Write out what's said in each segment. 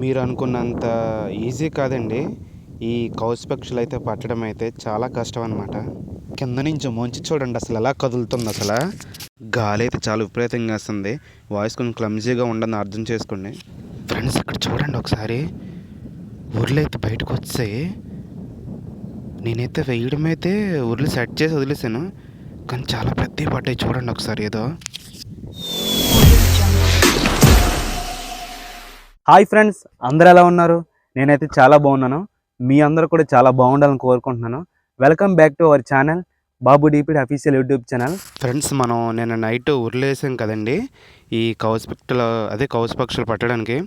మీరు అనుకున్నంత ఈజీ కాదండి. ఈ కౌస్ పక్షులు అయితే పట్టడం అయితే చాలా కష్టం అనమాట కింద నుంచి మంచి చూడండి అసలు ఎలా కదులుతుంది అసలు. గాలి అయితే చాలా విపరీతంగా వస్తుంది. వాయిస్ కొంచెం క్లమ్జీగా ఉండదని అర్థం చేసుకోండి. ఫ్రెండ్స్ ఇక్కడ చూడండి ఒకసారి. ఊర్లో అయితే బయటకు వచ్చాయి. నేనైతే వేయడం అయితే ఊర్లు సెట్ చేసి వదిలేసాను కానీ చాలా పెద్ద పడ్డాయి చూడండి ఒకసారి ఏదో. హాయ్ ఫ్రెండ్స్ అందరు ఎలా ఉన్నారు? నేనైతే చాలా బాగున్నాను. మీ అందరూ కూడా చాలా బాగుండాలని కోరుకుంటున్నాను. Welcome back to our channel Babu DPD official YouTube channel. Friends మనం నిన్న నైట్ ఊర్లేసాం కదండి. ఈ కౌస్ పిక్టలు అదే కౌస్ పక్షులు పట్టడానికి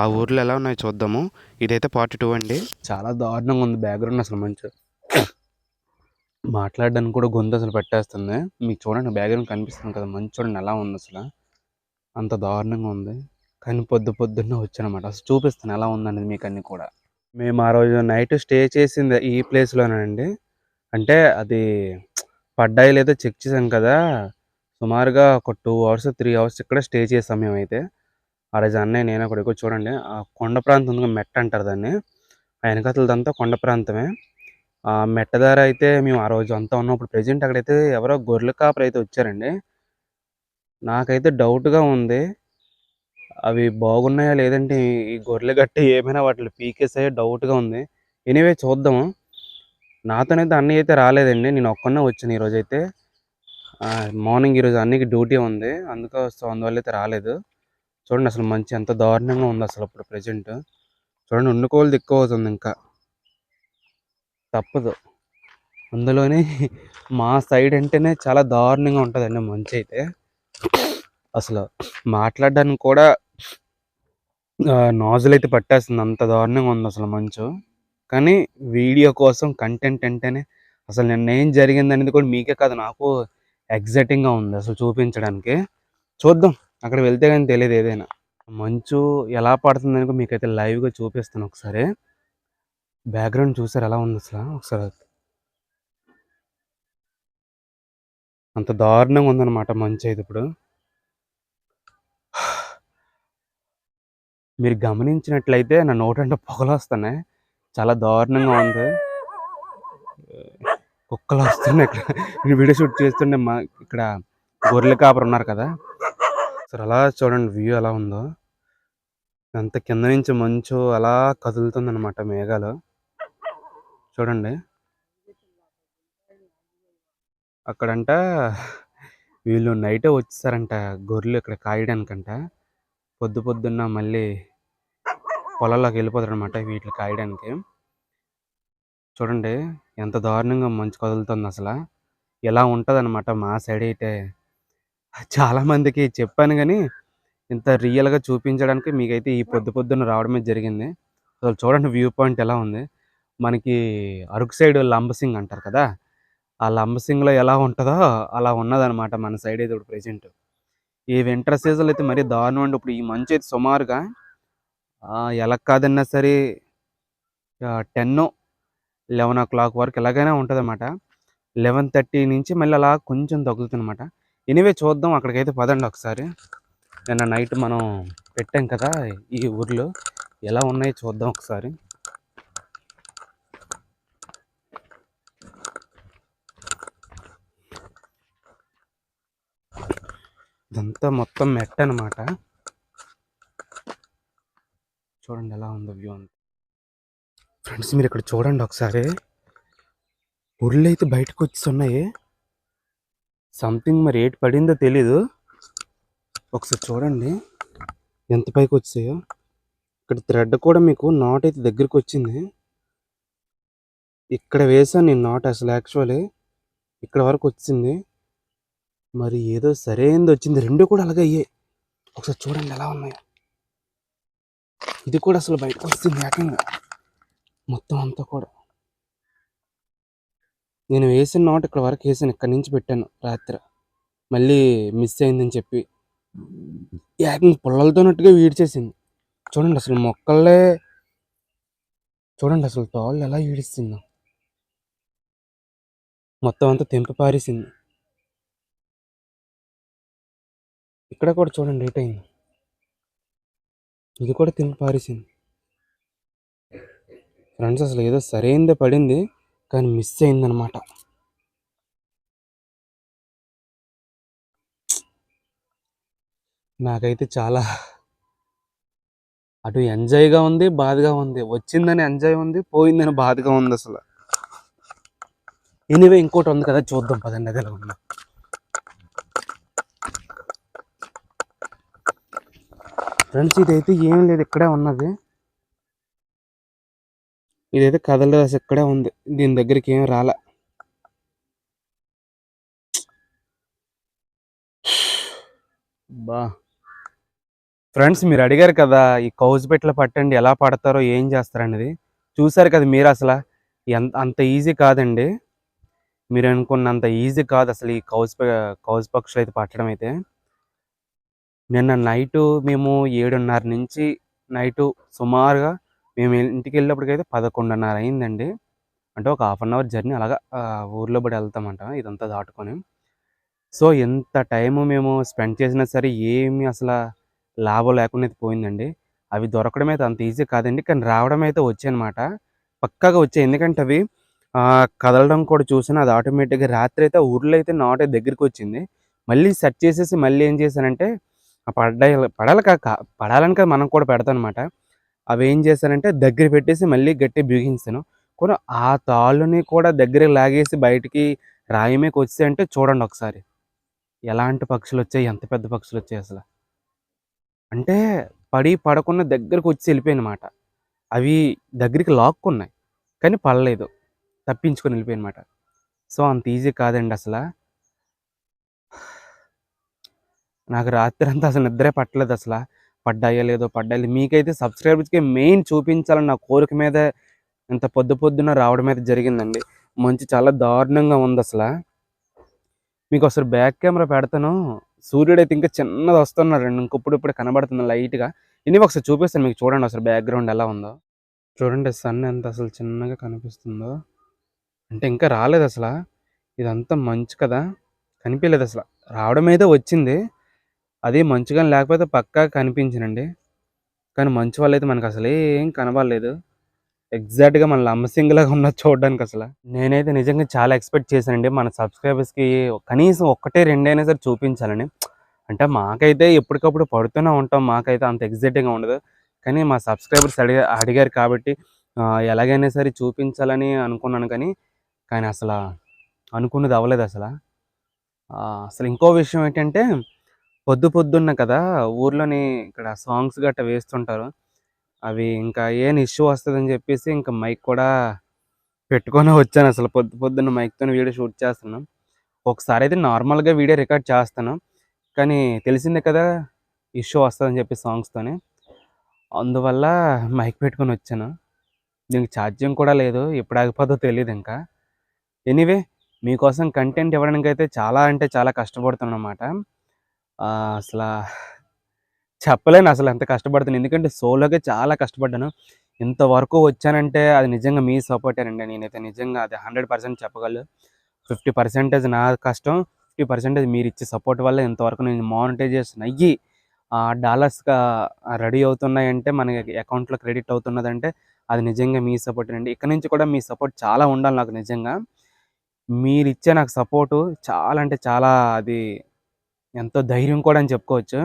ఆ ఊర్లో ఎలా ఉన్నాయో చూద్దాము. ఇదైతే పార్ట్ టూ అండి. చాలా దారుణంగా ఉంది బ్యాక్గ్రౌండ్ అసలు మంచి. మాట్లాడడానికి కూడా గొంతు అసలు పెట్టేస్తుంది. మీకు చూడండి బ్యాక్గ్రౌండ్ కనిపిస్తుంది కదా మంచి చూడండి ఎలా ఉంది అసలు. అంత దారుణంగా ఉంది. కానీ పొద్దు పొద్దున్నే వచ్చానమాట. అసలు చూపిస్తాను ఎలా ఉందనేది మీకు అన్ని కూడా. మేము ఆ రోజు నైట్ స్టే చేసింది ఈ ప్లేస్లోనండి అంటే అది పడ్డాయి లేదో చెక్ చేసాం కదా. సుమారుగా ఒక టూ అవర్స్ త్రీ అవర్స్ ఇక్కడ స్టే చేసాం మేమైతే. ఆ రోజు అన్నయ్య నేను అక్కడ ఎక్కువ చూడండి. ఆ కొండ ప్రాంతం ఉంది మెట్ట అంటారు దాన్ని. ఆ వెనకతలదంతా కొండ ప్రాంతమే. ఆ మెట్ట దార అయితే మేము ఆ రోజు అంతా ఉన్నప్పుడు ప్రజెంట్ అక్కడైతే ఎవరో గొర్రెల కాపరు అయితే వచ్చారండి. నాకైతే డౌట్గా ఉంది. అవి బాగున్నాయా లేదంటే ఈ గొర్రెలు గట్టి ఏమైనా వాటిని పీకేసాయో డౌట్గా ఉంది. ఎనీవే చూద్దాము నాతోనైతే అన్నీ అయితే రాలేదండి. నేను ఒక్కనే వచ్చాను ఈరోజు అయితే మార్నింగ్ ఈరోజు అన్నికి డ్యూటీ ఉంది. అందుకో సో అందువల్ల అయితే రాలేదు. చూడండి అసలు మంచి ఎంత దారుణంగా ఉంది అసలు ఇప్పుడు ప్రజెంట్. చూడండి వండుకోవాలి ఎక్కువ అవుతుంది ఇంకా. తప్పదు. అందులోనే మా సైడ్ అంటేనే చాలా దారుణంగా ఉంటుందండి మంచి అయితే అసలు మాట్లాడడానికి కూడా నాజులు అయితే పట్టేస్తుంది. అంత దారుణంగా ఉంది అసలు మంచు. కానీ వీడియో కోసం కంటెంట్ అంటేనే అసలు నిన్న ఏం జరిగింది అనేది కూడా మీకే కాదు నాకు ఎగ్జైటింగ్గా ఉంది అసలు చూపించడానికి. చూద్దాం అక్కడ వెళ్తే కానీ తెలియదు ఏదైనా. మంచు ఎలా పడుతుంది కూడా మీకైతే లైవ్గా చూపిస్తాను ఒకసారి. బ్యాక్గ్రౌండ్ చూసారు ఎలా ఉంది అసలు? ఒకసారి. అంత దారుణంగా ఉందన్నమాట మంచు అయితే ఇప్పుడు. మీరు గమనించినట్లయితే నా నోటంటే పొగలు వస్తున్నాయి. చాలా దారుణంగా ఉంది. కుక్కలు వస్తున్నాయి ఇక్కడ. నేను వీడియో షూట్ చేస్తుండే మా ఇక్కడ గొర్రెల కాపరు ఉన్నారు కదా. సరే అలా చూడండి వ్యూ ఎలా ఉందో. అంత కింద నుంచి మంచు అలా కదులుతుందన్నమాట మేఘాలు. చూడండి. అక్కడంట వీళ్ళు నైటే వచ్చేసారంట గొర్రెలు ఇక్కడ కాయడానికంట. పొద్దు పొద్దున్న మళ్ళీ పొలాల్లోకి వెళ్ళిపోతారు అనమాట వీటిని కాయడానికి. చూడండి ఎంత దారుణంగా మంచు కదులుతుంది అసలు. ఇలా ఉంటుంది అనమాట మా సైడ్ అయితే. చాలామందికి చెప్పాను కానీ ఇంత రియల్గా చూపించడానికి మీకైతే ఈ పొద్దు పొద్దున్న రావడమే జరిగింది. అసలు చూడండి వ్యూ పాయింట్ ఎలా ఉంది. మనకి అరకు సైడ్ లంబసింగ్ అంటారు కదా ఆ లంబసింగ్లో ఎలా ఉంటుందో అలా ఉన్నదన్నమాట మన సైడ్ అయితే ఇప్పుడు ప్రజెంట్. ఈ వింటర్ సీజన్ అయితే మరీ దారుణం అండి. ఇప్పుడు ఈ మంచు అయితే సుమారుగా ఎలా కాదన్నా సరే టెన్ లెవెన్ ఓ క్లాక్ వరకు ఎలాగైనా ఉంటుంది అనమాట లెవెన్ థర్టీ నుంచి మళ్ళీ అలా కొంచెం తగ్గుతుంది అనమాట ఎనివే చూద్దాం అక్కడికైతే పదండి ఒకసారి. నిన్న నైట్ మనం పెట్టాం కదా ఈ ఊర్లో. ఎలా ఉన్నాయో చూద్దాం ఒకసారి. ఇదంతా మొత్తం మెట్ట అనమాట చూడండి ఎలా ఉందో వ్యూ అంత. ఫ్రెండ్స్ మీరు ఇక్కడ చూడండి ఒకసారి. ఉర్లు అయితే బయటకు వచ్చిస్తున్నాయి. సంథింగ్ మరి ఏటి పడిందో తెలీదు. ఒకసారి చూడండి. ఎంత పైకి వచ్చాయో. ఇక్కడ థ్రెడ్ కూడా మీకు నాట్ అయితే దగ్గరికి వచ్చింది. ఇక్కడ వేసాను నేను నాట్ అసలు యాక్చువల్లీ. ఇక్కడ వరకు వచ్చింది. మరి ఏదో సరైనది వచ్చింది. రెండు కూడా అలాగే అయ్యాయి. ఒకసారి చూడండి ఎలా ఉన్నాయి. ఇది కూడా అసలు బయటకు వస్తుంది ఏకంగా. మొత్తం అంతా కూడా. నేను వేసిన నోట్ ఇక్కడ వరకు వేసాను ఇక్కడ నుంచి పెట్టాను రాత్రి. మళ్ళీ మిస్ అయిందని చెప్పి. ఏకంగా పుల్లలతోనట్టుగా వీడిచేసింది చూడండి అసలు మొక్కలే. చూడండి అసలు తోళ్ళు ఎలా ఈడిస్తుందో. మొత్తం అంతా తెంపి పారేసింది. ఇక్కడ కూడా చూడండి లేట్ అయింది ఇది కూడా తిని పారేసింది. ఫ్రెండ్స్ అసలు ఏదో సరైనదే పడింది కానీ మిస్ అయిందనమాట నాకైతే చాలా అటు ఎంజాయ్గా ఉంది బాధగా ఉంది. వచ్చిందని ఎంజాయ్ ఉంది పోయిందని బాధగా ఉంది అసలు. ఎనివే ఇంకోటి ఉంది కదా చూద్దాం. పదండి అదే ఎలా ఉందో ఫ్రెండ్స్ ఇదైతే ఏం లేదు ఇక్కడే ఉన్నది. ఇదైతే కదలలేదు అసలు ఇక్కడే ఉంది. దీని దగ్గరికి ఏం రాలే. బా. ఫ్రెండ్స్ మీరు అడిగారు కదా ఈ కౌజ్ పెట్టలు పట్టండి ఎలా పడతారో ఏం చేస్తారనేది చూసారు కదా మీరు అసలు ఎంత అంత ఈజీ కాదండి. మీరు అనుకున్నంత ఈజీ కాదు అసలు ఈ కౌజ్ కౌజ్ పక్షులు అయితే పట్టడం అయితే. నిన్న నైటు మేము ఏడున్నర నుంచి నైటు సుమారుగా మేము ఇంటికి వెళ్ళేప్పటికైతే పదకొండున్నర అయిందండి. అంటే ఒక హాఫ్ అన్ అవర్ జర్నీ అలాగా ఊర్లో పడి వెళ్తామంట ఇదంతా దాటుకొని. సో ఎంత టైము మేము స్పెండ్ చేసినా సరే ఏమి అసలు లాభం లేకుండా అయితే పోయిందండి. అవి దొరకడం అయితే అంత ఈజీ కాదండి కానీ రావడం అయితే వచ్చాయన్నమాట పక్కాగా వచ్చాయి. ఎందుకంటే అవి కదలడం కూడా చూసిన అది ఆటోమేటిక్గా రాత్రి అయితే ఊర్లో అయితే నాట్ అయితే దగ్గరికి వచ్చింది. మళ్ళీ సెట్ చేసేసి మళ్ళీ ఏం చేశానంటే ఆ పడ్డాయి పడాలి కాక పడాలని కదా మనం కూడా పెడతాం అనమాట అవి ఏం చేశానంటే దగ్గర పెట్టేసి మళ్ళీ గట్టి బిగించాను. కూడా ఆ తాళ్ళుని కూడా దగ్గర లాగేసి బయటికి రాయమేకి వచ్చాయి అంటే చూడండి ఒకసారి. ఎలాంటి పక్షులు వచ్చాయి ఎంత పెద్ద పక్షులు వచ్చాయి అసలు. అంటే పడి పడకుండా దగ్గరకు వచ్చి వెళ్ళిపోయినమాట. అవి దగ్గరికి లాక్కున్నాయి కానీ పడలేదు. తప్పించుకొని వెళ్ళిపోయినమాట. సో అంత ఈజీ కాదండి అసలు. నాకు రాత్రి అంతా అసలు నిద్రే పట్టలేదు అసలు. పడ్డాయో లేదో పడ్డాయి మీకైతే సబ్స్క్రైబర్స్కి మెయిన్ చూపించాలని నా కోరిక మీద ఇంత పొద్దు పొద్దున రావడం అయితే జరిగిందండి. మంచి చాలా దారుణంగా ఉంది అసలు. మీకు అసలు బ్యాక్ కెమెరా పెడతాను. సూర్యుడు అయితే ఇంకా చిన్నది వస్తున్నాడు ఇంకొప్పుడు ఇప్పుడు కనబడుతుంది లైట్గా ఇన్ని ఒకసారి చూపిస్తాను. మీకు చూడండి అసలు బ్యాక్గ్రౌండ్ ఎలా ఉందో. చూడండి సన్ ఎంత అసలు చిన్నగా కనిపిస్తుందో. అంటే ఇంకా రాలేదు అసలు. ఇదంతా మంచు కదా. కనిపించలేదు అసలు. రావడం అయితే వచ్చింది. అది మంచుగా లేకపోతే పక్కా కనిపించనండి. కానీ మంచు వల్ల అయితే మనకు అసలు ఏం కనబడలేదు. ఎగ్జాక్ట్గా మన లంబసింగ్లాగా ఉన్న చూడడానికి అసలు. నేనైతే నిజంగా చాలా ఎక్స్పెక్ట్ చేశానండి. మన సబ్స్క్రైబర్స్కి కనీసం ఒక్కటే రెండైనా సరే చూపించాలని. అంటే మాకైతే ఎప్పటికప్పుడు పడుతూనే ఉంటాం. మాకైతే అంత ఎగ్జైటింగ్గా ఉండదు. కానీ మా సబ్స్క్రైబర్స్ అడిగా అడిగారు కాబట్టి ఎలాగైనా సరే చూపించాలని అనుకున్నాను కానీ కానీ అసలు అనుకున్నది అవ్వలేదు అసలు. అసలు ఇంకో విషయం ఏంటంటే పొద్దు పొద్దున్న కదా ఊర్లోని ఇక్కడ సాంగ్స్ గట్ట వేస్తుంటారు. అవి ఇంకా ఏం ఇష్యూ వస్తుందని చెప్పేసి ఇంకా మైక్ కూడా పెట్టుకొని వచ్చాను అసలు పొద్దు పొద్దున్న మైక్తో వీడియో షూట్ చేస్తున్నాం ఒకసారి అయితే నార్మల్గా వీడియో రికార్డ్ చేస్తాను. కానీ తెలిసిందే కదా ఇష్యూ వస్తుందని చెప్పి సాంగ్స్తోనే అందువల్ల మైక్ పెట్టుకొని వచ్చాను. దీనికి ఛార్జింగ్ కూడా లేదు. ఎప్పుడు ఆగిపోతుందో తెలియదు ఇంకా. ఎనీవే మీకోసం కంటెంట్ ఇవ్వడానికి అయితే చాలా అంటే చాలా కష్టపడుతున్నాను అసలు చెప్పలేను అసలు ఎంత కష్టపడుతున్నాను ఎందుకంటే సోలోగా చాలా కష్టపడ్డాను. ఇంతవరకు వచ్చానంటే అది నిజంగా మీ సపోర్టేనండి నేనైతే నిజంగా అది హండ్రెడ్ పర్సెంట్ చెప్పగలను. ఫిఫ్టీ పర్సెంటేజ్ నా కష్టం. ఫిఫ్టీ పర్సెంటేజ్ మీరు ఇచ్చే సపోర్ట్ వల్ల ఇంతవరకు నేను మానిటైజేషన్ అయ్యి డాలర్స్గా రెడీ అవుతున్నాయంటే మనకి అకౌంట్లో క్రెడిట్ అవుతున్నదంటే అది నిజంగా మీ సపోర్ట్ అండి. ఇక్కడ నుంచి కూడా మీ సపోర్ట్ చాలా ఉండాలి నాకు నిజంగా. మీరు ఇచ్చే నాకు సపోర్టు చాలా అంటే చాలా అది ఎంతో ధైర్యం కూడా అని చెప్పుకోవచ్చు.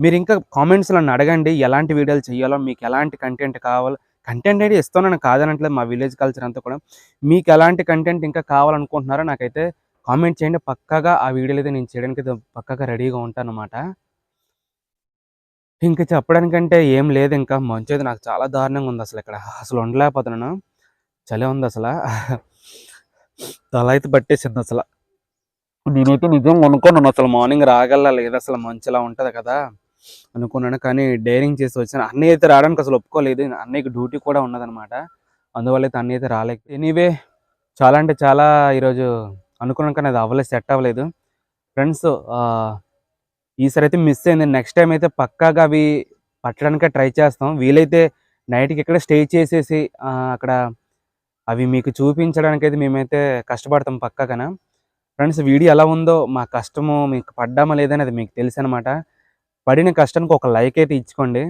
మీరు ఇంకా కామెంట్స్లో నన్ను అడగండి. ఎలాంటి వీడియోలు చేయాలో మీకు ఎలాంటి కంటెంట్ కావాలో కంటెంట్ అయితే ఇస్తున్నాను కాదనట్లేదు మా విలేజ్ కల్చర్ అంతా కూడా. మీకు ఎలాంటి కంటెంట్ ఇంకా కావాలనుకుంటున్నారో నాకైతే కామెంట్ చేయండి. పక్కాగా ఆ వీడియోలు అయితే నేను చేయడానికి పక్కగా పక్కాగా రెడీగా ఉంటాను అనమాట ఇంకా చెప్పడానికంటే ఏం లేదు ఇంకా. మంచిది అయితే నాకు చాలా దారుణంగా ఉంది అసలు ఇక్కడ. అసలు ఉండలేకపోతున్నాను. చలి ఉంది అసలు. తల అయితే పట్టేసింది అసలు. నేనైతే నిజంగా అనుకున్నాను అసలు మార్నింగ్ రాగల లేదు. అసలు మంచిలా ఉంటుంది కదా. అనుకున్నాను కానీ డైరింగ్ చేసి వచ్చాను. అన్నయ్య అయితే రావడానికి అసలు ఒప్పుకోలేదు. అన్నయ్యకి డ్యూటీ కూడా ఉన్నదనమాట. అందువల్ల అయితే అన్నయ్య అయితే రాలేదు ఎనీవే చాలా అంటే చాలా ఈరోజు అనుకున్నాను కానీ అది అవ్వలేదు సెట్ అవ్వలేదు. ఫ్రెండ్స్ ఈసారి అయితే మిస్ అయింది. నెక్స్ట్ టైం అయితే పక్కాగా అవి పట్టడానికే ట్రై చేస్తాం. వీలైతే నైట్కి ఇక్కడ స్టే చేసేసి అక్కడ అవి మీకు చూపించడానికి అయితే మేమైతే కష్టపడతాం పక్కాగా ఫ్రెండ్స్ వీడియో ఎలా ఉందో మా కష్టము మీకు పడ్డామా లేదని అది మీకు తెలుసు అనమాట పడిన కష్టానికి ఒక లైక్ అయితే ఇచ్చుకోండి.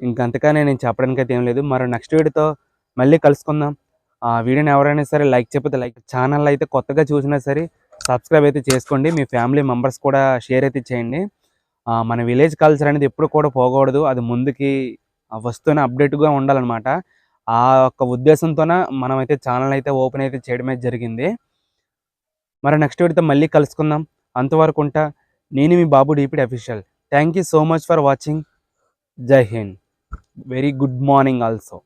ఇంకంతగానే నేను చెప్పడానికి అయితే ఏం లేదు. మరో నెక్స్ట్ వీడియోతో మళ్ళీ కలుసుకుందాం. ఆ వీడియోని ఎవరైనా సరే లైక్ చెప్పితే లైక్ ఛానల్ అయితే కొత్తగా చూసినా సరే సబ్స్క్రైబ్ అయితే చేసుకోండి. మీ ఫ్యామిలీ మెంబర్స్ కూడా షేర్ అయితే చేయండి. మన విలేజ్ కల్చర్ అనేది ఎప్పుడు కూడా పోకూడదు. అది ముందుకి వస్తూనే అప్డేట్గా ఉండాలన్నమాట. ఆ యొక్క ఉద్దేశంతోన మనమైతే ఛానల్ అయితే ఓపెన్ అయితే చేయడమే జరిగింది. మరి నెక్స్ట్ వీడితో మళ్ళీ కలుసుకుందాం. అంతవరకు ఉంటా నేను మీ Babu DPD official thank you so much for watching Jai Hind very good morning also